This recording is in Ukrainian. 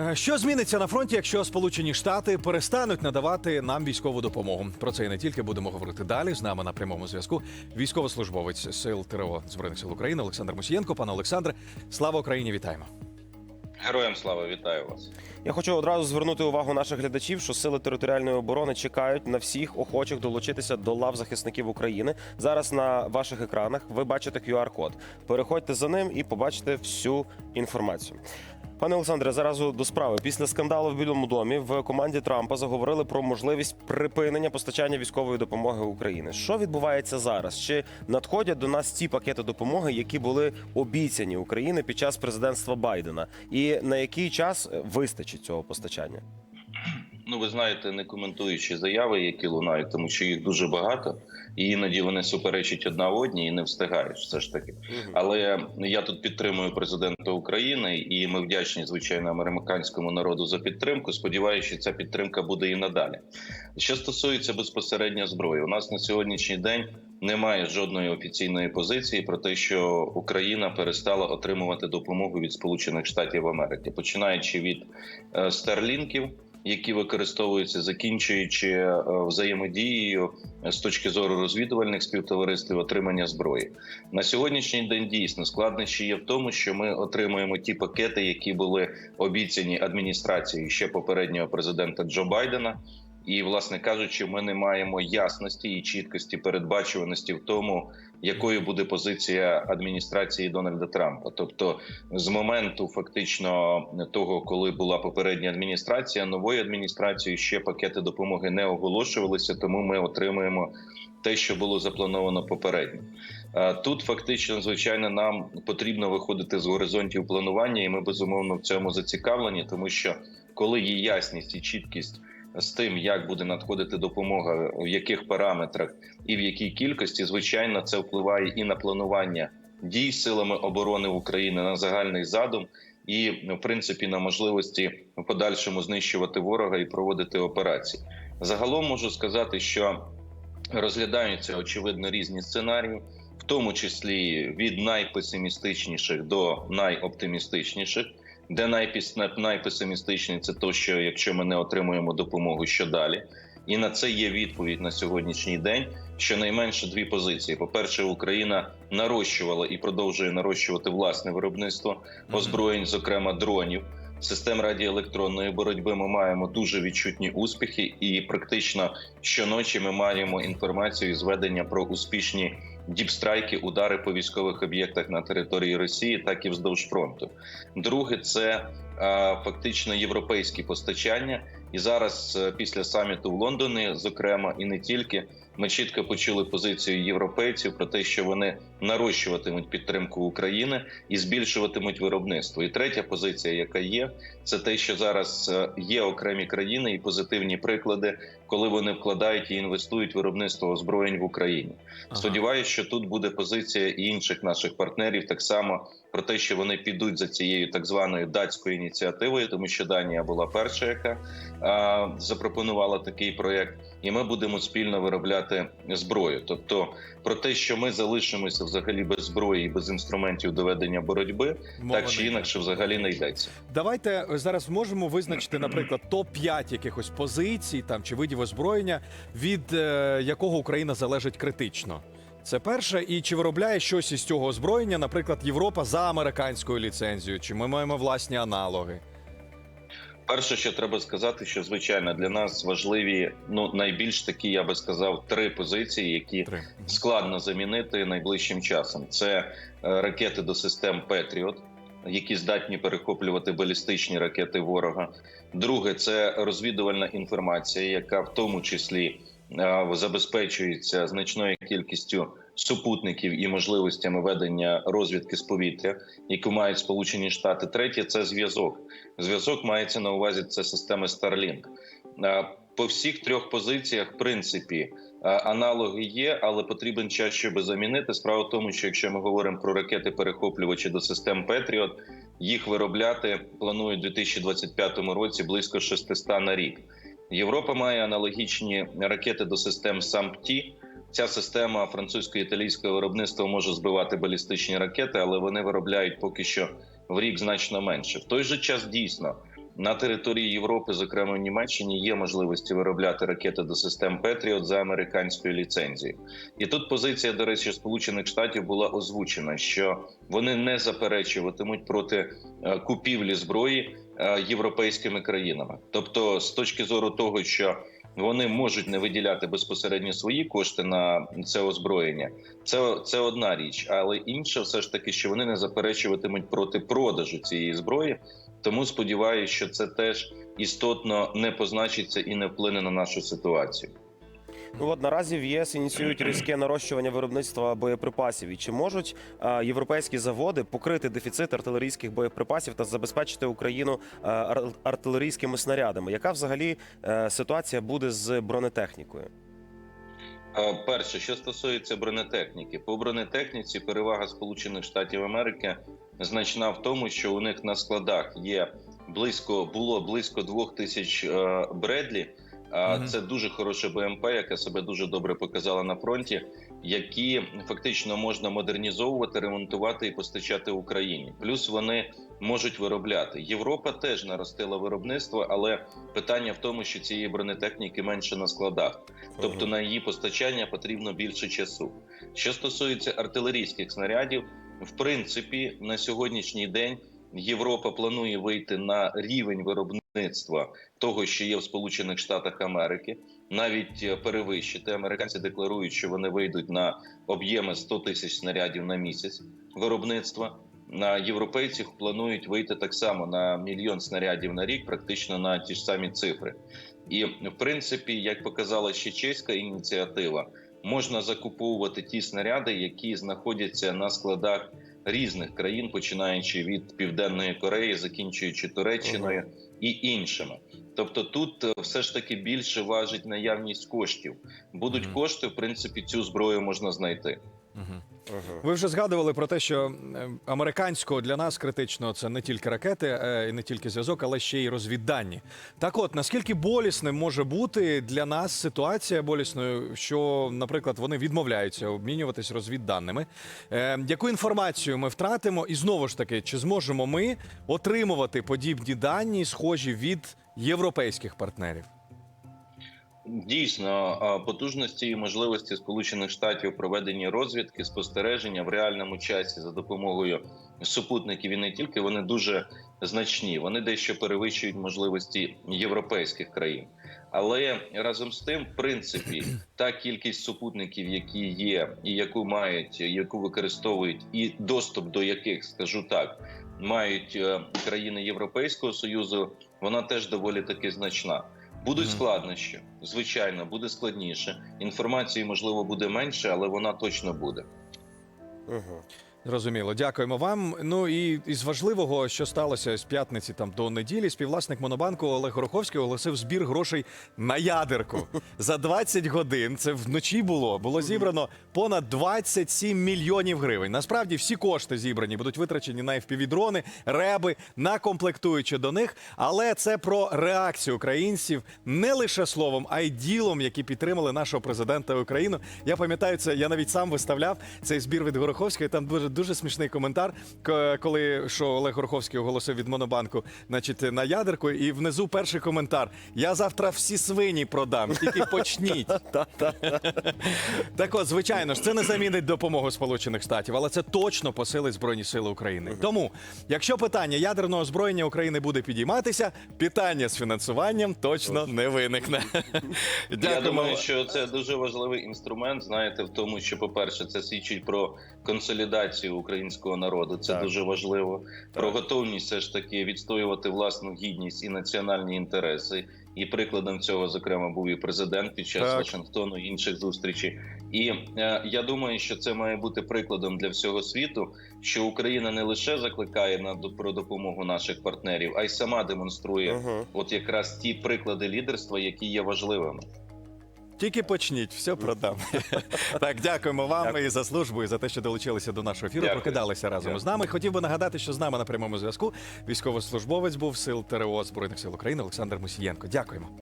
Е, Що зміниться на фронті, якщо Сполучені Штати перестануть надавати нам військову допомогу? Про це і не тільки будемо говорити далі. З нами на прямому зв'язку військовослужбовець сил ТРО збройних сил України Олександр Мусієнко. Пане Олександре, слава Україні! Вітаємо! Героям слава, вітаю вас. Я хочу одразу звернути увагу наших глядачів, що сили територіальної оборони чекають на всіх охочих долучитися до лав захисників України. Зараз на ваших екранах ви бачите QR-код. Переходьте за ним і побачите всю інформацію. Пане Олександре, заразу до справи. Після скандалу в Білому домі в команді Трампа заговорили про можливість припинення постачання військової допомоги України. Що відбувається зараз? Чи надходять до нас ті пакети допомоги, які були обіцяні Україні під час президентства Байдена? І на який час вистачить цього постачання? Ну, ви знаєте, не коментуючи заяви, які лунають, тому що їх дуже багато, і іноді вони суперечать одна одній і не встигаєш. Все ж таки. Але я тут підтримую президента України, і ми вдячні, звичайно, американському народу за підтримку. Сподіваюся, що ця підтримка буде і надалі. Що стосується безпосередньо зброї, у нас на сьогоднішній день немає жодної офіційної позиції про те, що Україна перестала отримувати допомогу від Сполучених Штатів Америки, починаючи від е, старлінків. Які використовуються, закінчуючи е, взаємодією з точки зору розвідувальних співтовариств отримання зброї на сьогоднішній день дійсно складнощі є в тому, що ми отримуємо ті пакети, які були обіцяні адміністрацією ще попереднього президента Джо Байдена. І, власне кажучи, ми не маємо ясності і чіткості передбачуваності в тому, якою буде позиція адміністрації Дональда Трампа. Тобто, з моменту фактично того, коли була попередня адміністрація, новою адміністрацією ще пакети допомоги не оголошувалися, тому ми отримуємо те, що було заплановано попередньо. Тут фактично, звичайно, нам потрібно виходити з горизонтів планування, і ми безумовно в цьому зацікавлені, тому що коли є ясність і чіткість з тим, як буде надходити допомога, в яких параметрах і в якій кількості, звичайно, це впливає і на планування дій силами оборони України на загальний задум, і в принципі на можливості в подальшому знищувати ворога і проводити операції. Загалом можу сказати, що розглядаються очевидно різні сценарії, в тому числі від найпесимістичніших до найоптимістичніших. Де найпіс- найпесимістичний це то, що якщо ми не отримуємо допомогу, що далі? І на це є відповідь на сьогоднішній день. Щонайменше дві позиції: по-перше, Україна нарощувала і продовжує нарощувати власне виробництво озброєнь, зокрема дронів. Систем радіоелектронної боротьби ми маємо дуже відчутні успіхи, і практично щоночі ми маємо інформацію і зведення про успішні діпстрайки, удари по військових об'єктах на території Росії, так і вздовж фронту. Друге, це е, фактично європейські постачання. І зараз, е, після саміту в Лондоні, зокрема, і не тільки, ми чітко почули позицію європейців про те, що вони нарощуватимуть підтримку України і збільшуватимуть виробництво. І третя позиція, яка є, це те, що зараз е, є окремі країни і позитивні приклади, коли вони вкладають і інвестують виробництво озброєнь в Україні. Ага. Сподіваюся, що тут буде позиція і інших наших партнерів так само про те, що вони підуть за цією так званою датською ініціативою, тому що Данія була перша, яка а, запропонувала такий проект, і ми будемо спільно виробляти зброю. Тобто, про те, що ми залишимося взагалі без зброї і без інструментів доведення боротьби, Мова так чи інакше, взагалі не йдеться. Давайте зараз можемо визначити, наприклад, топ 5 якихось позицій там чи видів озброєння, від е, якого Україна залежить критично. Це перше, і чи виробляє щось із цього озброєння, наприклад, Європа за американською ліцензією, чи ми маємо власні аналоги? Перше, що треба сказати, що звичайно для нас важливі ну найбільш такі, я би сказав, три позиції, які Три. складно замінити найближчим часом. Це е, ракети до систем Петріот, які здатні перехоплювати балістичні ракети ворога. Друге, це розвідувальна інформація, яка в тому числі е, забезпечується значною кількістю супутників і можливостями ведення розвідки з повітря, яку мають Сполучені Штати. Третє це зв'язок. Зв'язок мається на увазі це системи Starlink. По всіх трьох позиціях, в принципі, аналоги є, але потрібен час, щоб замінити. Справа в тому, що якщо ми говоримо про ракети перехоплювачі до систем Петріот, їх виробляти планують у 2025 році близько 600 на рік. Європа має аналогічні ракети до систем САМПТІ. Ця система французько-італійського виробництва може збивати балістичні ракети, але вони виробляють поки що в рік значно менше. В той же час дійсно На території Європи, зокрема в Німеччині, є можливості виробляти ракети до систем Петріот за американською ліцензією. І тут позиція, до речі, Сполучених Штатів була озвучена, що вони не заперечуватимуть проти е, купівлі зброї е, європейськими країнами. Тобто, з точки зору того, що вони можуть не виділяти безпосередньо свої кошти на це озброєння. Це, це одна річ, але інша, все ж таки, що вони не заперечуватимуть проти продажу цієї зброї. Тому сподіваюся, що це теж істотно не позначиться і не вплине на нашу ситуацію. Ну от наразі в єС ініціюють різке нарощування виробництва боєприпасів. І чи можуть а, європейські заводи покрити дефіцит артилерійських боєприпасів та забезпечити Україну а, артилерійськими снарядами? Яка взагалі е, ситуація буде з бронетехнікою? Е, Перше, що стосується бронетехніки, по бронетехніці перевага Сполучених Штатів Америки значна в тому, що у них на складах є близько було близько двох тисяч е, Бредлі. А Мгм. Це дуже хороша БМП, яка себе дуже добре показала на фронті, які фактично можна модернізовувати, ремонтувати і постачати Україні. Плюс вони можуть виробляти. Європа теж наростила виробництво, але питання в тому, що цієї бронетехніки менше на складах. Тобто на її постачання потрібно більше часу. Що стосується артилерійських снарядів, в принципі, на сьогоднішній день Європа планує вийти на рівень виробництва того, що є в Сполучених Штатах Америки, навіть е, перевищити. Американці декларують, що вони вийдуть на об'єми 100 тисяч снарядів на місяць виробництва. На європейців планують вийти так само на мільйон снарядів на рік, практично на ті ж самі цифри. І в принципі, як показала ще чеська ініціатива, можна закуповувати ті снаряди, які знаходяться на складах різних країн, починаючи від Південної Кореї, закінчуючи Туреччиною і іншими. Тобто, тут е, все ж таки більше важить наявність коштів. Будуть кошти, в принципі, цю зброю можна знайти. Ви вже згадували про те, що американського для нас критично це не тільки ракети, е, і не тільки зв'язок, але ще й розвіддані. Так от, наскільки болісним може бути для нас ситуація болісною, що, наприклад, вони відмовляються обмінюватись розвідданими. Е, яку інформацію ми втратимо? І знову ж таки, чи зможемо ми отримувати подібні дані, схожі від європейських партнерів? Дійсно, потужності і можливості Сполучених Штатів проведення розвідки, спостереження в реальному часі за допомогою супутників і не тільки вони дуже значні. Вони дещо перевищують можливості європейських країн. Але разом з тим, в принципі, та кількість супутників, які є, і яку мають, яку використовують, і доступ до яких, скажу так, мають е, країни Європейського союзу, вона теж доволі таки значна. Будуть складнощі, звичайно, буде складніше. Інформації можливо буде менше, але вона точно буде. Угу. Зрозуміло, дякуємо вам. Ну і із важливого, що сталося з п'ятниці там до неділі, співвласник Монобанку Олег Гороховський оголосив збір грошей на ядерку за 20 годин. Це вночі було. Було зібрано понад 27 мільйонів гривень. Насправді всі кошти зібрані будуть витрачені на FPV-дрони, реби, на комплектуючі до них. Але це про реакцію українців не лише словом, а й ділом, які підтримали нашого президента України. Я пам'ятаю це. Я навіть сам виставляв цей збір від Гороховської. Там дуже дуже смішний коментар, коли що Олег Гороховський оголосив від Монобанку, значить, на ядерку, і внизу перший коментар: Я завтра всі свині продам, тільки почніть. Так от, звичайно ж, це не замінить допомогу Сполучених Штатів, але це точно посилить Збройні Сили України. Тому, якщо питання ядерного озброєння України буде підійматися, питання з фінансуванням точно не виникне. Я думаю, що це дуже важливий інструмент. Знаєте, в тому, що, по-перше, це свідчить про консолідацію українського народу. Це Так. дуже важливо. Про готовність все ж таки відстоювати власну гідність і національні інтереси. І прикладом цього, зокрема, був і президент під час Так. Вашингтону і інших зустрічей. І е, я думаю, що це має бути прикладом для всього світу, що Україна не лише закликає на про допомогу наших партнерів, а й сама демонструє Угу. от якраз ті приклади лідерства, які є важливими. Тільки почніть, все продам. так, дякуємо вам Дякую. і за службу, і за те, що долучилися до нашого ефіру. Дякую. Прокидалися разом Дякую. з нами. Хотів би нагадати, що з нами на прямому зв'язку військовослужбовець був сил ТРО Збройних сил України Олександр Мусієнко. Дякуємо.